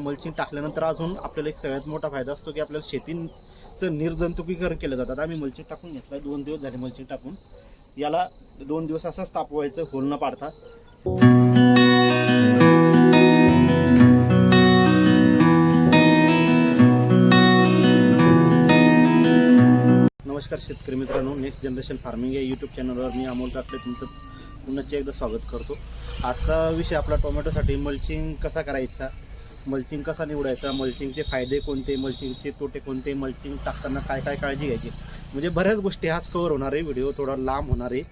Mulching टाकल्यानंतर अजून आपल्याला एक सगळ्यात मोठा फायदा असतो की आपल्याला शेतीचं निर्जंतुकीकरण केलं जातात आम्ही मल्चिंग टाकून घेतलं दोन दिवस झाले मल्चिंग टाकून. याला दोन दिवस असंच तापवायचं होल न पाडता. नमस्कार शेतकरी मित्रांनो नेक्स्ट जनरेशन फार्मिंग या यूट्यूब चॅनलवर मी अमोल काकडे तुमचं पुन्हा एकदा स्वागत करतो. आजचा विषय आपला टोमॅटोसाठी मल्चिंग कसा करायचा? मल्चिंग कसा निवडायचा मल्चिंगचे फायदे कोणते मल्चिंगचे तोटे कोणते मल्चिंग टाकताना काय काय काळजी घ्यायची? म्हणजे बऱ्याच गोष्टी आज कवर होणार आहे व्हिडिओ थोडा लांब होणार आहे.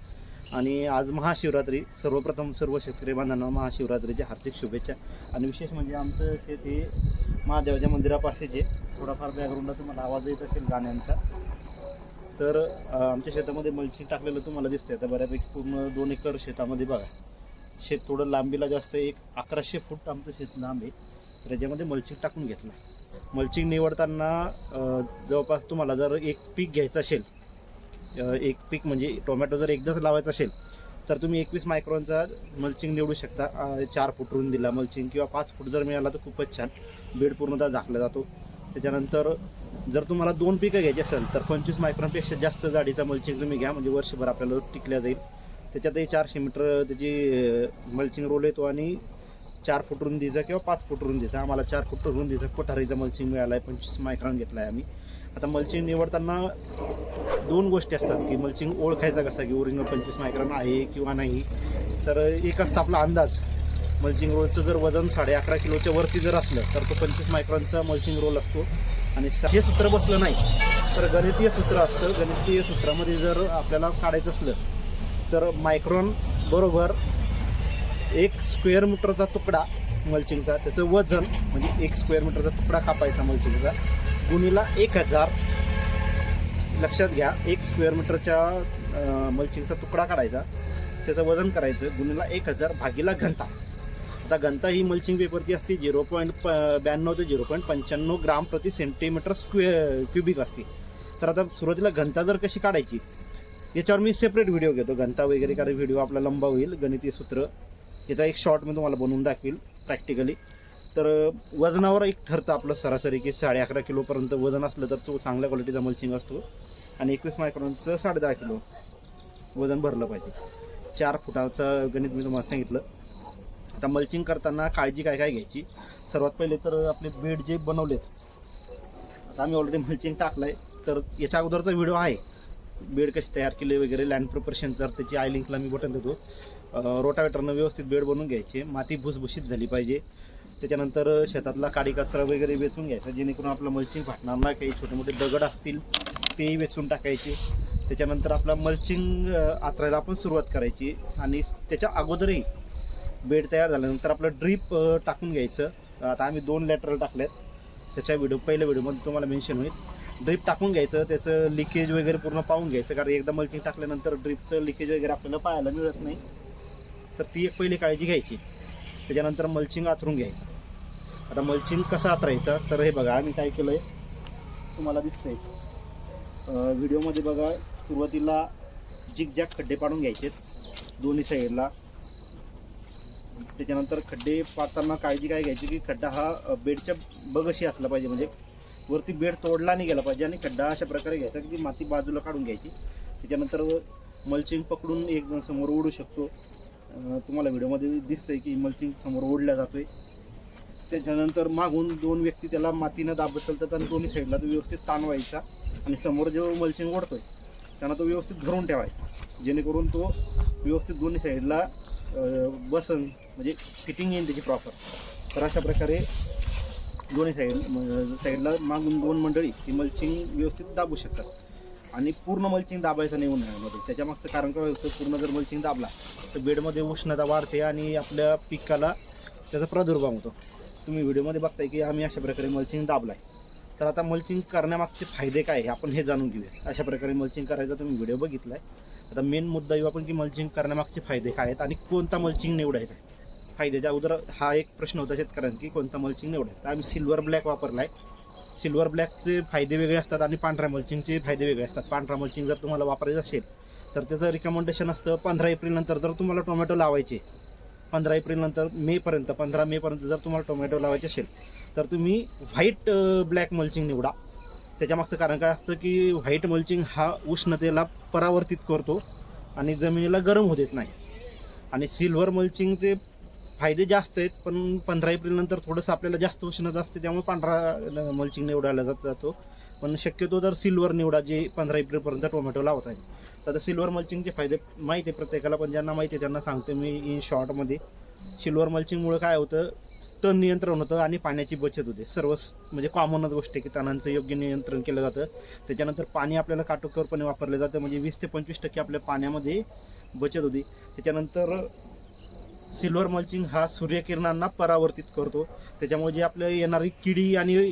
आणि आज महाशिवरात्री सर्वप्रथम सर्व शेतकरी बांधवांना महाशिवरात्रीच्या हार्दिक शुभेच्छा. आणि विशेष म्हणजे आमचं शेत हे महादेवाच्या मंदिरापाशी जे थोडाफार बॅकग्राऊंडला तुम्हाला आवाज येत असेल गाण्यांचा. तर आमच्या शेतामध्ये मल्चिंग टाकलेलं तुम्हाला दिसतंय. आता बऱ्यापैकी पूर्ण दोन एकर शेतामध्ये बघा. शेत थोडं लांबीला जास्त एक अकराशे फूट आमचं शेत लांब आहे. तर याच्यामध्ये मल्चिंग टाकून घेतलं. मल्चिंग निवडताना जवळपास तुम्हाला जर एक पीक घ्यायचं असेल एक पीक म्हणजे टोमॅटो जर एकदाच लावायचं असेल तर तुम्ही एकवीस मायक्रॉनचा मल्चिंग निवडू शकता. चार फूट दिला मल्चिंग किंवा पाच फूट जर मिळाला तर खूपच छान. बेड पूर्णतः झाकला जातो. त्याच्यानंतर जर तुम्हाला दोन पिकं घ्यायची असेल तर पंचवीस मायक्रॉनपेक्षा जास्त जाडीचा मल्चिंग तुम्ही घ्या. म्हणजे वर्षभर आपल्याला टिकल्या जाईल. त्याच्यातही चारशे मीटर त्याची मल्चिंग रोल येतो आणि चार फूट रुंदीचा किंवा पाच फूट रुंदीचा आम्हाला चार फूट रुंदीचा कोठारीचा मल्चिंग मिळाला आहे पंचवीस मायक्रॉन घेतला आहे आम्ही. आता मल्चिंग निवडताना दोन गोष्टी असतात की मल्चिंग ओळखायचा कसा की ओरिजिनल पंचवीस मायक्रॉन आहे किंवा नाही. तर एक असतं आपला अंदाज. मल्चिंग रोलचं जर वजन साडे अकरा किलोच्या वरती जर असलं तर तो पंचवीस मायक्रॉनचा मल्चिंग रोल असतो. आणि स- हे सूत्र बसलं नाही. तर गणितीय सूत्र असतं. गणितीय सूत्रामध्ये जर आपल्याला काढायचं असलं तर मायक्रॉन बरोबर एक स्क्वेअर मीटरचा तुकडा मल्चिंगचा त्याचं वजन म्हणजे एक स्क्वेअर मीटरचा तुकडा कापायचा मल्चिंगचा. गुणीला एक हजार. लक्षात घ्या एक स्क्वेअर मीटरच्या मल्चिंगचा तुकडा काढायचा. त्याचं वजन करायचं गुणीला एक हजार भागीला घनता. आता घनता ही मल्चिंग पेपरची असते झिरो पॉईंट प ब्याण्णव ते झिरो पॉईंट पंच्याण्णव ग्राम प्रति सेंटीमीटर स्क्वे क्युबिक असते. तर आता सुरुवातीला घनता जर कशी काढायची याच्यावर मी सेपरेट व्हिडिओ घेतो. घनता वगैरे कारण व्हिडिओ आपला लंबा होईल गणितीय सूत्र. याचा एक शॉर्ट मी तुम्हाला बनवून दाखवेल प्रॅक्टिकली तर वजनावर एक ठरतं आपलं सरासरी की साडे अकरा किलोपर्यंत वजन असलं तर तो चांगल्या क्वालिटीचा मल्चिंग असतो. आणि एकवीस मायक्रॉनचं साडे दहा किलो वजन भरलं पाहिजे. चार फुटाचं गणित मी तुम्हाला सांगितलं. आता मल्चिंग करताना काळजी काय काय घ्यायची? सर्वात पहिले तर आपले बेड जे बनवलेत आता आम्ही ऑलरेडी मल्चिंग टाकलं आहे तर याच्या अगोदरचा व्हिडिओ आहे. बेड कशी तयार केले वगैरे लँड प्रिपरेशन तर त्याची आय लिंकला मी बटन देतो. रोटावेटरनं व्यवस्थित बेड बनवून घ्यायचे माती भुसभुशीत झाली पाहिजे. त्याच्यानंतर शेतातला काडी कचरा वगैरे वेचून घ्यायचा जेणेकरून आपलं मल्चिंग फाटणार नाही काही छोटे मोठे दगड असतील तेही वेचून टाकायचे. त्याच्यानंतर आपला मल्चिंग आतरायला आपण सुरुवात करायची आणि त्याच्या अगोदरही बेड तयार झाल्यानंतर आपलं ड्रीप टाकून घ्यायचं. आता आम्ही दोन लॅटरल टाकल्यात. त्याच्या व्हिडिओ पहिल्या व्हिडिओमध्ये तुम्हाला मेन्शन होईल. ड्रीप टाकून घ्यायचं त्याचं लिकेज वगैरे पूर्ण पाहून घ्यायचं कारण एकदा मल्चिंग टाकल्यानंतर ड्रीपचं लिकेज वगैरे आपल्याला पाहायला मिळत नाही. तर ती एक पहिली काळजी घ्यायची. त्याच्यानंतर मल्चिंग आथरून घ्यायचं. आता मल्चिंग कसं आथरायचं? तर हे बघा आम्ही काय केलं आहे तुम्हाला दिसतंय. व्हिडिओमध्ये बघा सुरुवातीला जिगजॅग खड्डे पाडून घ्यायचे दोन्ही साईडला. त्याच्यानंतर खड्डे पाडताना काळजी काय घ्यायची की खड्डा हा बेडच्या बगशी असला पाहिजे म्हणजे वरती बेड तोडला नाही गेला पाहिजे आणि खड्डा अशा प्रकारे घ्यायचा की माती बाजूला काढून घ्यायची. त्याच्यानंतर मल्चिंग पकडून एक जण समोर उडू शकतो. तुम्हाला व्हिडिओमध्ये दिसतंय की मल्चिंग समोर ओढल्या जातोय. त्याच्यानंतर मागून दोन व्यक्ती त्याला मातीनं दाब चालतात आणि दोन्ही साईडला तो व्यवस्थित ताण व्हायचा आणि समोर जो मल्चिंग ओढतोय त्यांना तो व्यवस्थित धरून ठेवायचा. जेणेकरून तो व्यवस्थित दोन्ही साईडला बसन म्हणजे फिटिंग येईल त्याची प्रॉपर तर अशा प्रकारे दोन्ही साईड साईडला मागून दोन मंडळी ती मल्चिंग व्यवस्थित दाबू शकतात. आणि पूर्ण मल्चिंग दाबायचं नाही उन्हाळ्यामध्ये. त्याच्या मागचं कारण काय होतं पूर्ण जर मल्चिंग दाबला तर बेडमध्ये उष्णता वाढते आणि आपल्या पिकाला त्याचा प्रादुर्भाव होतो. तुम्ही व्हिडिओमध्ये बघताय की आम्ही अशा प्रकारे मल्चिंग दाबलाय. तर आता मल्चिंग करण्यामागचे फायदे काय आपण हे जाणून घेऊया. अशा प्रकारे मल्चिंग करायचा तुम्ही व्हिडिओ बघितलाय. आता मेन मुद्दा येऊ आपण की मल्चिंग करण्यामागचे फायदे काय आहेत आणि कोणता मल्चिंग निवडायचा आहे. फायद्याच्या अगोदर हा एक प्रश्न होता शेतकऱ्यांना की कोणता मल्चिंग निवडायचा तर आम्ही सिल्वर ब्लॅक वापरला आहे सिल्वर ब्लॅकचे फायदे वेगळे असतात आणि पांढऱ्या मल्चिंगचे फायदे वेगळे असतात. पांढरा मल्चिंग जर तुम्हाला वापरायचं असेल तर त्याचं रिकमेंडेशन असतं पंधरा एप्रिलनंतर जर तुम्हाला टोमॅटो लावायचे पंधरा एप्रिलनंतर मेपर्यंत पंधरा मेपर्यंत जर तुम्हाला टोमॅटो लावायचे असेल तर तुम्ही व्हाईट ब्लॅक मल्चिंग निवडा. त्याच्यामागचं कारण काय असतं की व्हाईट मल्चिंग हा उष्णतेला परावर्तित करतो आणि जमिनीला गरम होत देत नाही. आणि सिल्वर मल्चिंगचे फायदे जास्त आहेत पण पंधरा एप्रिलनंतर थोडंसं आपल्याला जास्त उष्णता असते त्यामुळे पांढरा मल्चिंग निवडायला जात जातो. पण शक्यतो जर सिल्वर निवडा जे पंधरा एप्रिलपर्यंत टोमॅटो लावत आहे तर आता सिल्वर मल्चिंगचे फायदे माहिती आहे प्रत्येकाला पण ज्यांना माहिती आहे त्यांना सांगतो मी इन शॉर्टमध्ये सिल्वर मल्चिंगमुळे काय होतं तण नियंत्रण होतं आणि पाण्याची बचत होते. सर्व म्हणजे कॉमनच गोष्ट आहे की तणांचं योग्य नियंत्रण केलं जातं. त्याच्यानंतर पाणी आपल्याला काटोकरपणे वापरलं जातं. म्हणजे वीस ते पंचवीस टक्के आपल्या पाण्यामध्ये बचत होती. त्याच्यानंतर सिल्वर मल्चिंग हा सूर्यकिरणांना परावर्तित करतो. त्याच्यामुळे जे आपल्या येणारी किडी आणि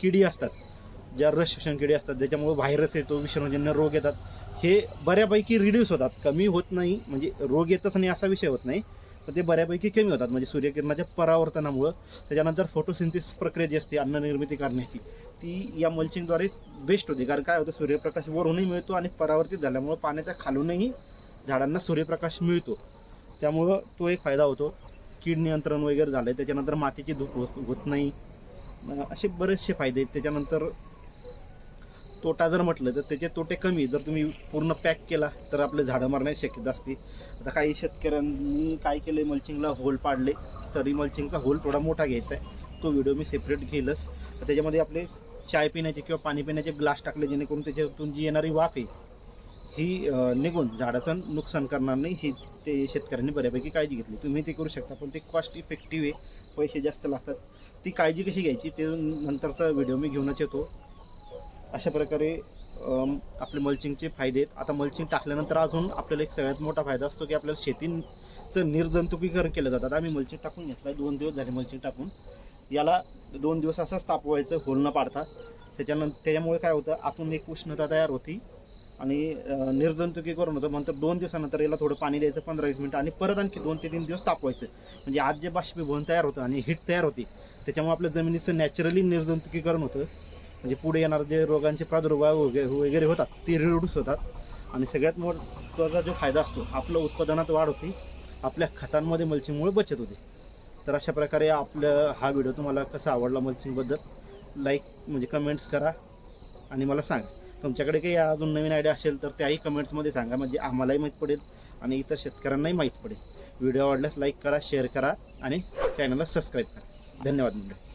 किडी असतात ज्या रस शोषण किडी असतात ज्याच्यामुळे व्हायरस येतो विषाणूजन्य रोग येतात हे बऱ्यापैकी रिड्यूस होतात. कमी होत नाही म्हणजे रोग येतच नाही असा विषय होत नाही पण ते बऱ्यापैकी कमी होतात. म्हणजे सूर्यकिरणाच्या परावर्तनामुळं. त्याच्यानंतर फोटोसिंथिस प्रक्रिया जी असते अन्न निर्मिती करण्याची ती या मल्चिंगद्वारे बेस्ट होते. कारण काय होतं सूर्यप्रकाश वरूनही मिळतो आणि परावर्तित झाल्यामुळं पाण्याच्या खालूनही झाडांना सूर्यप्रकाश मिळतो. त्यामुळं तो एक फायदा होतो. कीड नियंत्रण वगैरे झालं आहे त्याच्यानंतर मातीची धूप होत होत नाही. असे बरेचसे फायदे आहेत. त्याच्यानंतर तोटा जर म्हटलं तर त्याचे तोटे कमी जर तुम्ही पूर्ण पॅक केला तर आपले झाडं मारण्याची शक्यता असते. आता काही शेतकऱ्यांनी काय केलं मल्चिंगला होल पाडले तरी मल्चिंगचा होल थोडा मोठा घ्यायचा आहे. तो व्हिडिओ मी सेपरेट घेईलच. त्याच्यामध्ये आपले चाय पिण्याचे किंवा पाणी पिण्याचे ग्लास टाकले जेणेकरून त्याच्यातून जी येणारी वाफ आहे ही निघून झाडाचं नुकसान करणार नाही ही ते शेतकऱ्यांनी बऱ्यापैकी काळजी घेतली. तुम्ही ते करू शकता पण ते कॉस्ट इफेक्टिव्ह आहे. पैसे जास्त लागतात. ती काळजी कशी घ्यायची ते नंतरचा व्हिडिओ मी घेऊनच येतो. अशा प्रकारे आपले मल्चिंगचे फायदे आहेत. आता मल्चिंग टाकल्यानंतर अजून आपल्याला एक सगळ्यात मोठा फायदा असतो की आपल्याला शेतीचं निर्जंतुकीकरण केलं जातं. आम्ही मल्चिंग टाकून घेतलं आहे दोन दिवस झाले मल्चिंग टाकून. याला दोन दिवस असंच तापवायचं होल न पाडता. त्याच्यानंतर त्याच्यामुळे काय होतं आतून एक उष्णता तयार होती. आणि निर्जंतुकीकरण होतं. नंतर दोन दिवसानंतर याला थोडं पाणी द्यायचं पंधरा वीस मिनटं आणि परत आणखी दोन ते तीन दिवस तापवायचं. म्हणजे आज जे बाष्पीभवन तयार होतं आणि हिट तयार होती त्याच्यामुळे आपल्या जमिनीचं नॅचरली निर्जंतुकीकरण होतं. म्हणजे पुढे येणार जे रोगांचे प्रादुर्भाव वगैरे वगैरे होतात ते रिड्यूस होतात. आणि सगळ्यात महत्त्वाचा जो फायदा असतो आपलं उत्पादनात वाढ होती. आपल्या खतांमध्ये मल्चिंगमुळे बचत होते. तर अशा प्रकारे आपलं हा व्हिडिओ तुम्हाला कसा आवडला मल्चिंगबद्दल लाईक म्हणजे कमेंट्स करा आणि मला सांगा. तुमच्याकडे काही अजून नवीन आयडिया असेल तर त्याही कमेंट्समध्ये सांगा. म्हणजे आम्हालाही माहीत पडेल आणि इतर शेतकऱ्यांनाही माहीत पडेल. व्हिडिओ आवडल्यास लाईक करा शेअर करा आणि चॅनलला सबस्क्राईब करा. धन्यवाद मंडळी.